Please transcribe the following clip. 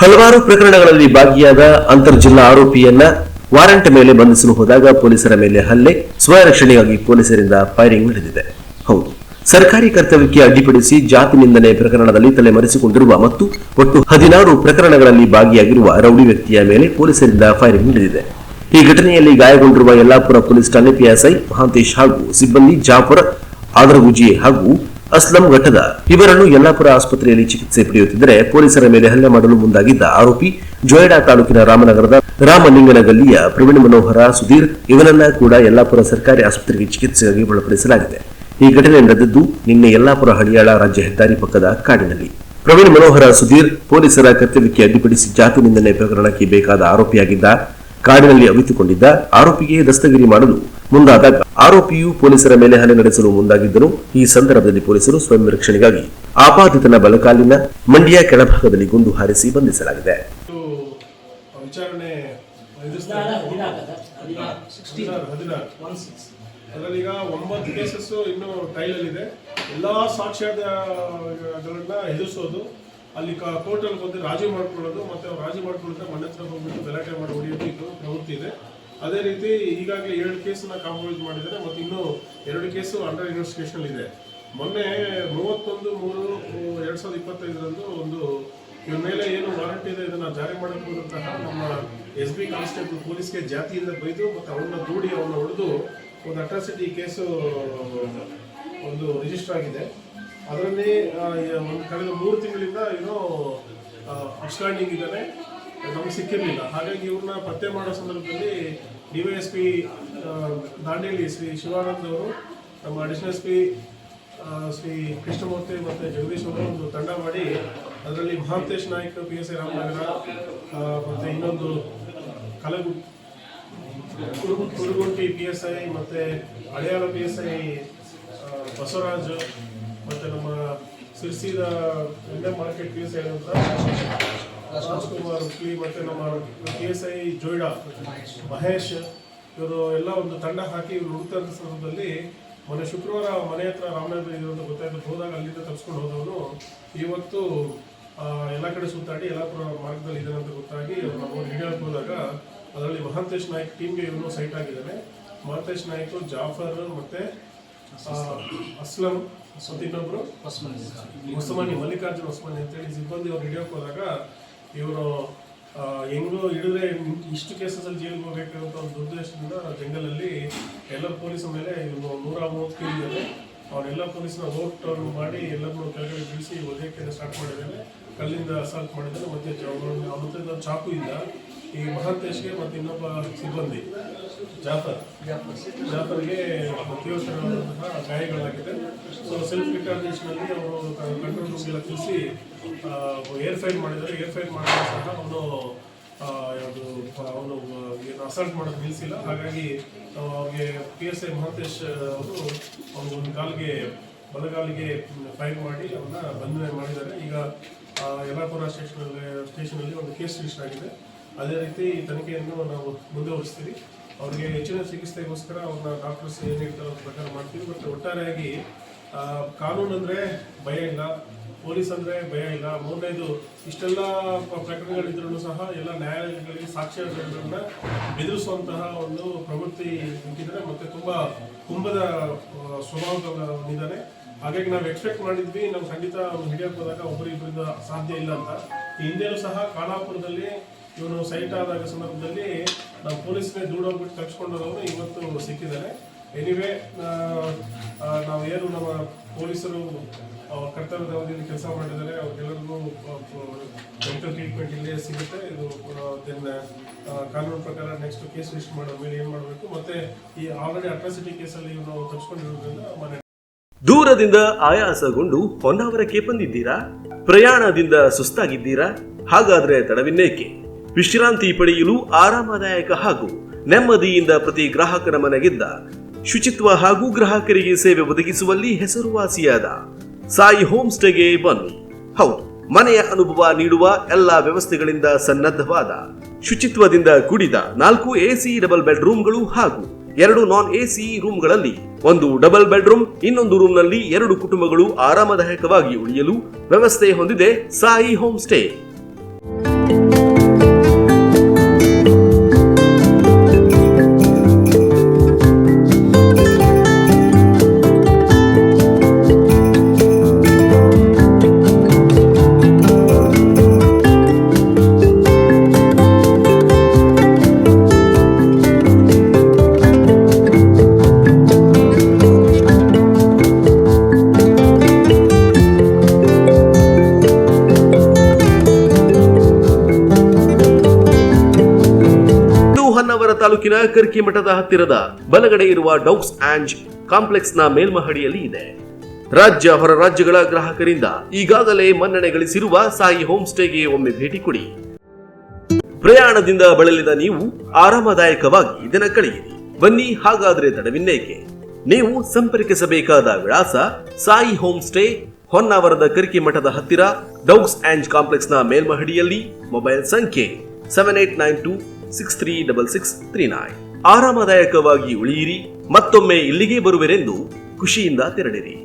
ಹಲವಾರು ಪ್ರಕರಣಗಳಲ್ಲಿ ಭಾಗಿಯಾದ ಅಂತರ್ಜಿಲ್ಲಾ ಆರೋಪಿಯನ್ನ ವಾರಂಟ್ ಮೇಲೆ ಬಂಧಿಸಲು ಹೋದಾಗ ಪೊಲೀಸರ ಮೇಲೆ ಹಲ್ಲೆ, ಸ್ವರಕ್ಷಣೆಗಾಗಿ ಪೊಲೀಸರಿಂದ ಫೈರಿಂಗ್ ನಡೆದಿದೆ. ಹೌದು, ಸರ್ಕಾರಿ ಕರ್ತವ್ಯಕ್ಕೆ ಅಡ್ಡಿಪಡಿಸಿ ಜಾತಿ ನಿಂದನೆ ಪ್ರಕರಣದಲ್ಲಿ ತಲೆಮರೆಸಿಕೊಂಡಿರುವ ಮತ್ತು ಒಟ್ಟು ಹದಿನಾರು ಪ್ರಕರಣಗಳಲ್ಲಿ ಭಾಗಿಯಾಗಿರುವ ರೌಡಿ ವ್ಯಕ್ತಿಯ ಮೇಲೆ ಪೊಲೀಸರಿಂದ ಫೈರಿಂಗ್ ನಡೆದಿದೆ. ಈ ಘಟನೆಯಲ್ಲಿ ಗಾಯಗೊಂಡಿರುವ ಯಲ್ಲಾಪುರ ಪೊಲೀಸ್ ಠಾಣೆ ಪಿಎಸ್ಐ ಮಹಾಂತೇಶ್ ಹಾಗೂ ಸಿಬ್ಬಂದಿ ಜಾಫರ್ ಆದರಗುಜಿ ಹಾಗೂ ಅಸ್ಲಂ ಘಟದ ಇವರನ್ನು ಯಲ್ಲಾಪುರ ಆಸ್ಪತ್ರೆಯಲ್ಲಿ ಚಿಕಿತ್ಸೆ ಪಡೆಯುತ್ತಿದ್ದರೆ ಪೊಲೀಸರ ಮೇಲೆ ಹಲ್ಲೆ ಮಾಡಲು ಮುಂದಾಗಿದ್ದ ಆರೋಪಿ ಜೊಯ್ಡಾ ತಾಲೂಕಿನ ರಾಮನಗರದ ರಾಮಲಿಂಗನಗಲ್ಲಿಯ ಪ್ರವೀಣ್ ಮನೋಹರ ಸುಧೀರ್ ಇವನನ್ನ ಕೂಡ ಯಲ್ಲಾಪುರ ಸರ್ಕಾರಿ ಆಸ್ಪತ್ರೆಗೆ ಚಿಕಿತ್ಸೆಗಾಗಿ ಒಳಪಡಿಸಲಾಗಿದೆ. ಈ ಘಟನೆ ನಡೆದಿದ್ದು ನಿನ್ನೆ ಯಲ್ಲಾಪುರ ಹಳಿಯಾಳ ರಾಜ್ಯ ಹೆದ್ದಾರಿ ಪಕ್ಕದ ಕಾಡಿನಲ್ಲಿ. ಪ್ರವೀಣ್ ಮನೋಹರ ಸುಧೀರ್ ಪೊಲೀಸರ ಕರ್ತವ್ಯಕ್ಕೆ ಅಡ್ಡಿಪಡಿಸಿ ಜಾತಿ ನಿಂದನೆ ಪ್ರಕರಣಕ್ಕೆ ಬೇಕಾದ ಆರೋಪಿಯಾಗಿದ್ದ ಕಾಡಿನಲ್ಲಿ ಅವಿತುಕೊಂಡಿದ್ದ ಆರೋಪಿಗೆ ದಸ್ತಗಿರಿ ಮಾಡಲು ಮುಂದಾದಾಗ ಆರೋಪಿಯು ಪೊಲೀಸರ ಮೇಲೆ ಹಲ್ಲೆ ನಡೆಸಲು ಮುಂದಾಗಿದ್ದರು ಈ ಸಂದರ್ಭದಲ್ಲಿ ಪೊಲೀಸರು ಸ್ವಯಂ ರಕ್ಷಣೆಗಾಗಿ ಆಪಾದಿತನ ಬಲಕಾಲಿನ ಮಂಡ್ಯ ಕೆಳಭಾಗದಲ್ಲಿ ಗುಂಡು ಹಾರಿಸಿ ಬಂಧಿಸಲಾಗಿದೆ. ಇದು ವಿಚಾರಣೆ ಎದುರಿಸ್ತಾರೆ ಹದಿನಾರು. ಹದಿನಾರು. ಅದರಲ್ಲಿ ಈಗ ಒಂಬತ್ತು ಕೇಸಸ್ ಇನ್ನು ಟ್ರೈಲಲ್ಲಿದೆ ಎಲ್ಲ ಸಾಕ್ಷ್ಯಾಧಾರಗಳನ್ನ ಎದುರಿಸೋದು. ಅಲ್ಲಿ ಕೋರ್ಟಲ್ಲಿ ಬಂದು ರಾಜಿ ಮಾಡ್ಕೊಳ್ಳೋದು ಮತ್ತೆ ಅವ್ರು ರಾಜಿ ಮಾಡ್ಕೊಳ್ಳೋದ್ರೆ ಮನೆ ಹತ್ರ ಹೋಗ್ಬಿಟ್ಟು ಗಲಾಟೆ ಮಾಡಿ ಹೊಡೆಯೋದು ಇದು ಪ್ರವೃತ್ತಿ ಇದೆ. ಅದೇ ರೀತಿ ಈಗಾಗಲೇ ಎರಡು ಕೇಸನ್ನ ಕಾಂಪ್ರಮೈಸ್ ಮಾಡಿದ್ದಾರೆ, ಮತ್ತು ಇನ್ನೂ ಎರಡು ಕೇಸು ಅಂಡರ್ ಇನ್ವೆಸ್ಟಿಗೇಷನ್ ಇದೆ. ಮೊನ್ನೆ ಮೂವತ್ತೊಂದು, ಮೂರು, ಎರಡು ಸಾವಿರದ ಇಪ್ಪತ್ತೈದರಂದು ಒಂದು ಇವ್ರ ಮೇಲೆ ಏನು ವಾರಂಟ್ ಇದೆ ಇದನ್ನ ಜಾರಿ ಮಾಡಬಹುದಂತಹ ಹೋದಂತಹ ನಮ್ಮ ಎಸ್ ಬಿ ಕಾನ್ಸ್ಟೇಬಲ್ ಪೊಲೀಸ್ಗೆ ಜಾತಿಯಿಂದ ಬೈದು ಮತ್ತು ಅವನ್ನ ದೂಡಿ ಅವನ್ನ ಹೊಡೆದು ಒಂದು ಅಟ್ರಾಸಿಟಿ ಕೇಸು ಒಂದು ರಿಜಿಸ್ಟರ್ ಆಗಿದೆ. ಅದರಲ್ಲಿ ಒಂದು ಕಳೆದ ಮೂರು ತಿಂಗಳಿಂದ ಏನೋ ಅಪ್ಸ್ಟ್ಯಾಂಡಿಂಗ್ ಇದ್ದಾನೆ. ನಮ್ಗೆ ಸಿಕ್ಕಿರಲಿಲ್ಲ. ಹಾಗಾಗಿ ಇವ್ರನ್ನ ಪತ್ತೆ ಮಾಡೋ ಸಂದರ್ಭದಲ್ಲಿ D Y S P Dandeli Shri Shivanand ಅವರು, ನಮ್ಮ additional S P Shri Krishnamurthy ಮತ್ತು ಜಗದೀಶ್ ಅವರು ಒಂದು ತಂಡ ಮಾಡಿ ಅದರಲ್ಲಿ Mahantesh Naik P S I Ramanagara ಮತ್ತು ಇನ್ನೊಂದು ಕಲಗು ಕುರುಗು ಕುರುಗುಂಟಿ ಪಿ ಎಸ್ ಐ ಮತ್ತು Haliyal P S I Basavaraj ಮತ್ತು ನಮ್ಮ ಸಿರ್ಸಿದ ಎಂಡೆ ಮಾರ್ಕೆಟ್ ಪಿ ಎಸ್ ಐ ಅಂತ? ರಾಜ್ಕುಮಾರ್ ಉಕ್ಲಿ ಮತ್ತು ನಮ್ಮ P S I Joida, Mahesh, ಇವರು ಎಲ್ಲ ಒಂದು ತಂಡ ಹಾಕಿ ಇವರು ಹುಡುಕ್ತಾ ಸಂದರ್ಭದಲ್ಲಿ ಮೊನ್ನೆ ಶುಕ್ರವಾರ ಮನೆ ಹತ್ರ ರಾಮನಗರ ಇದೆ ಅಂತ ಗೊತ್ತಾಯ್ತು. ಹೋದಾಗ ಅಲ್ಲಿಂದ ತಪ್ಪಿಸ್ಕೊಂಡು ಹೋದವನು. ಇವತ್ತು ಎಲ್ಲ ಕಡೆ ಸುತ್ತಾಡಿ ಎಲ್ಲ ಮಾರ್ಗದಲ್ಲಿ ಇದ್ದಾನೆ ಅಂತ ಗೊತ್ತಾಗಿ ಅವ್ರು ನಾವು ಹಿಡಿಯೋಕೆ ಹೋದಾಗ ಅದರಲ್ಲಿ ಮಹಾಂತೇಶ್ ನಾಯ್ಕ್ ಟೀಮ್ಗೆ ಇವನು ಸೈಟ್ ಆಗಿದ್ದಾನೆ. ಮಹಾಂತೇಶ್ ನಾಯ್ಕು, ಜಾಫರ್ ಮತ್ತೆ ಅಸ್ಲಂ ಮತ್ತು ಇನ್ನೊಬ್ರು ಹೊಸಮನಿ. ಮಲ್ಲಿಕಾರ್ಜುನ ಹೊಸಮನಿ ಅಂತೇಳಿ ಸಿಬ್ಬಂದಿ ಅವ್ರು ಹಿಡಿಯೋಕೆ ಹೋದಾಗ ಇವರು ಹೆಂಗೋ ಹಿಡಿದ್ರೆ ಇಷ್ಟು ಕೇಸಲ್ಲಿ ಜೈಲಿಗೆ ಹೋಗ್ಬೇಕು ಅಂತ ಒಂದು ದುರ್ದೇಶದಿಂದ ಜಂಗಲಲ್ಲಿ ಎಲ್ಲ ಪೊಲೀಸ್ ಮೇಲೆ ಇವರು ನೂರ ಮೂವತ್ತು ಕೆ ಮೇಲೆ ಅವರೆಲ್ಲ ಪೊಲೀಸ್ನ ಓಟ್ ಮಾಡಿ ಎಲ್ಲರನ್ನೂ ಕೆಳಗಡೆ ಬೀಳಿಸಿ ಒದೆಯೋಕೆ ಸ್ಟಾರ್ಟ್ ಮಾಡಿದ್ದಾರೆ. ಕಲ್ಲಿಂದ ಅಸಾಲ್ಟ್ ಮಾಡಿದ್ದಾರೆ, ಮತ್ತೆ ಅವನ ಚಾಕು ಇಲ್ಲ ಈ ಮಹಾಂತೇಶ್ಗೆ ಮತ್ತು ಇನ್ನೊಬ್ಬ ಸಿಬ್ಬಂದಿ, ಜಾಫರ್. ಜಾಫರ್ಗೆ ತೀವ್ರತರವಾದಂತಹ ಗಾಯಗಳಾಗಿದೆ ಸೊ ಸೆಲ್ಫ್ ರಿಟಾರ್ಡೇಷನಲ್ಲಿ ಅವರು ಕಂಟ್ರೋಲ್ ರೂಮ್ಗೆಲ್ಲ ತಿಳಿಸಿ ಏರ್ ಫೈಲ್ ಮಾಡಿದ್ದಾರೆ. ಏರ್ ಫೈಲ್ ಮಾಡಿದ್ರು ಸಹ ಅವನು ಯಾವುದು, ಅವನು, ಏನು ಅಸಲ್ಟ್ ಮಾಡೋದು ನಿಲ್ಲಿಸಿಲ್ಲ. ಹಾಗಾಗಿ ಅವ್ರಿಗೆ ಪಿ ಎಸ್ ಐ ಮಹಾಂತೇಶ್ ಅವರು ಅವ್ರಿಗೆ ಒಂದು ಕಾಲಿಗೆ, ಬಲಗಾಲಿಗೆ ಫೈರ್ ಮಾಡಿ ಅವನ್ನ ಬಂಧನೆ ಮಾಡಿದ್ದಾರೆ. ಈಗ ಯಲ್ಲಾಪುರ ಸ್ಟೇಷನಲ್ಲಿ ಸ್ಟೇಷನಲ್ಲಿ ಒಂದು ಕೇಸ್ ರಿಜಿಸ್ಟರ್ ಆಗಿದೆ. ಅದೇ ರೀತಿ ತನಿಖೆಯನ್ನು ನಾವು ಮುಂದುವರಿಸ್ತೀವಿ. ಅವರಿಗೆ ಹೆಚ್ಚಿನ ಚಿಕಿತ್ಸೆಗೋಸ್ಕರ ಅವ್ರನ್ನ ಡಾಕ್ಟರ್ಸ್ ಏನು ಅದ್ರ ಪ್ರಕಾರ ಮಾಡ್ತೀವಿ. ಮತ್ತು ಒಟ್ಟಾರೆಯಾಗಿ ಕಾನೂನು ಅಂದರೆ ಭಯ ಇಲ್ಲ ಪೊಲೀಸ್ ಅಂದರೆ ಭಯ ಇಲ್ಲ. ಮೂರನೇದು ಇಷ್ಟೆಲ್ಲ ಪ್ರಕರಣಗಳಿದ್ರೂ ಸಹ ಎಲ್ಲ ನ್ಯಾಯಾಲಯಗಳಿಗೆ ಸಾಕ್ಷ್ಯಗಳನ್ನ ಬೆದರಿಸುವಂತಹ ಒಂದು ಪ್ರವೃತ್ತಿ ನಿಂತಿದ್ದಾರೆ ಮತ್ತು ತುಂಬ ಕುಂಭದ ಆ, ಸ್ವಭಾವದ ಹೊಂದಿದ್ದಾನೆ ಹಾಗಾಗಿ ನಾವು ಎಕ್ಸ್ಪೆಕ್ಟ್ ಮಾಡಿದ್ವಿ ನಮ್ಮ ಖಂಡಿತ ಅವ್ರು ಹಿಡಿಯೋಕೆ ಹೋದಾಗ ಒಬ್ಬರಿಬ್ಬರಿಂದ ಸಾಧ್ಯ ಇಲ್ಲ ಅಂತ. ಹಿಂದೆಯೂ ಸಹ ಖಾನಾಪುರದಲ್ಲಿ ಇವನು ಸೈಟ್ ಆದಾಗ ಸಂದರ್ಭದಲ್ಲಿ ನಾವು ಪೊಲೀಸ್ನೇ ದೂಡೋಗ್ಬಿಟ್ಟು ತಗ್ಸ್ಕೊಂಡವರು ಇವತ್ತು ಸಿಕ್ಕಿದ್ದಾರೆ. ಎನಿವೇ ನಾವು ಏನು ನಮ್ಮ ಪೊಲೀಸರು ಕರ್ತವ್ಯದ ಅವಧಿಯಲ್ಲಿ ಕೆಲಸ ಮಾಡಿದ್ದಾರೆ. ಅವ್ರಿಗೆಲ್ಲರಿಗೂ ಮೆಡಿಕಲ್ ಟ್ರೀಟ್ಮೆಂಟ್ ಇಲ್ಲೇ ಸಿಗುತ್ತೆ. ಇದು ದೆನ್ ಕಾನೂನು ಪ್ರಕಾರ ನೆಕ್ಸ್ಟ್ ಕೇಸ್ ರಿಜಿಸ್ಟರ್ ಮಾಡೋ ಮೇಲೆ ಏನು ಮಾಡಬೇಕು? ಮತ್ತೆ ಈ ಆಲ್ರೆಡಿ ಅಟ್ರಾಸಿಟಿ ಕೇಸಲ್ಲಿ ಇವರು ತಪ್ಪಿಸ್ಕೊಂಡಿರೋದ್ರಿಂದ ಮನೆ ದೂರದಿಂದ ಆಯಾಸಗೊಂಡು ಹೊನ್ನಾವರಕ್ಕೆ ಬಂದಿದ್ದೀರಾ? ಪ್ರಯಾಣದಿಂದ ಸುಸ್ತಾಗಿದ್ದೀರಾ? ಹಾಗಾದ್ರೆ ತಡವಿನ್ನೇಕೆ? ವಿಶ್ರಾಂತಿ ಪಡೆಯಲು ಆರಾಮದಾಯಕ ಹಾಗೂ ನೆಮ್ಮದಿಯಿಂದ ಪ್ರತಿ ಗ್ರಾಹಕರ ಮನೆಗಿದ್ದ ಶುಚಿತ್ವ ಹಾಗೂ ಗ್ರಾಹಕರಿಗೆ ಸೇವೆ ಒದಗಿಸುವಲ್ಲಿ ಹೆಸರುವಾಸಿಯಾದ ಸಾಯಿ ಹೋಮ್ ಸ್ಟೇಗೆ ಬನ್ನಿ ಹೌದು, ಮನೆಯ ಅನುಭವ ನೀಡುವ ಎಲ್ಲಾ ವ್ಯವಸ್ಥೆಗಳಿಂದ ಸನ್ನದ್ಧವಾದ, ಶುಚಿತ್ವದಿಂದ ಕೂಡಿದ ನಾಲ್ಕು ಎಸಿ ಡಬಲ್ ಬೆಡ್ರೂಮ್ಗಳು ಹಾಗೂ ಎರಡು ನಾನ್ ಎಸಿ ರೂಮ್ಗಳಲ್ಲಿ ಒಂದು ಡಬಲ್ ಬೆಡ್ರೂಮ್, ಇನ್ನೊಂದು ರೂಮ್ನಲ್ಲಿ ಎರಡು ಕುಟುಂಬಗಳು ಆರಾಮದಾಯಕವಾಗಿ ಉಳಿಯಲು ವ್ಯವಸ್ಥೆ ಹೊಂದಿದೆ ಸಾಯಿ ಹೋಮ್ ಸ್ಟೇ ಕರ್ಕಿ ಮಠದ ಹತ್ತಿರದ ಬಲಗಡೆ ಇರುವ ಡೌಕ್ಸ್ ಆಂಜ್ ಕಾಂಪ್ಲೆಕ್ಸ್ನ ಮೇಲ್ಮಹಡಿಯಲ್ಲಿ ಇದೆ. ರಾಜ್ಯ ಹೊರ ರಾಜ್ಯಗಳ ಗ್ರಾಹಕರಿಂದ ಈಗಾಗಲೇ ಮನ್ನಣೆ ಗಳಿಸಿರುವ ಸಾಯಿ ಹೋಮ್ ಸ್ಟೇಗೆ ಒಮ್ಮೆ ಭೇಟಿ ಕೊಡಿ. ಪ್ರಯಾಣದಿಂದ ಬಳಲಿದ ನೀವು ಆರಾಮದಾಯಕವಾಗಿ ದಿನ ಕಳೆಯಿರಿ. ಬನ್ನಿ ಹಾಗಾದ್ರೆ ತಡವಿನ್ನೇಕೆ. ನೀವು ಸಂಪರ್ಕಿಸಬೇಕಾದ ವಿಳಾಸ ಸಾಯಿ ಹೋಮ್ ಸ್ಟೇ, ಹೊನ್ನಾವರದ ಕರ್ಕಿ ಮಠದ ಹತ್ತಿರ ಡೌಗ್ಸ್ ಆಂಡ್ ಕಾಂಪ್ಲೆಕ್ಸ್ನ ಮೇಲ್ಮಹಡಿಯಲ್ಲಿ ಮೊಬೈಲ್ ಸಂಖ್ಯೆ seven eight nine two six three double six three nine. ಆರಾಮದಾಯಕವಾಗಿ ಉಳಿಯಿರಿ. ಮತ್ತೊಮ್ಮೆ ಇಲ್ಲಿಗೆ ಬರುವರೆಂದು ಖುಷಿಯಿಂದ ತೆರಳಿರಿ.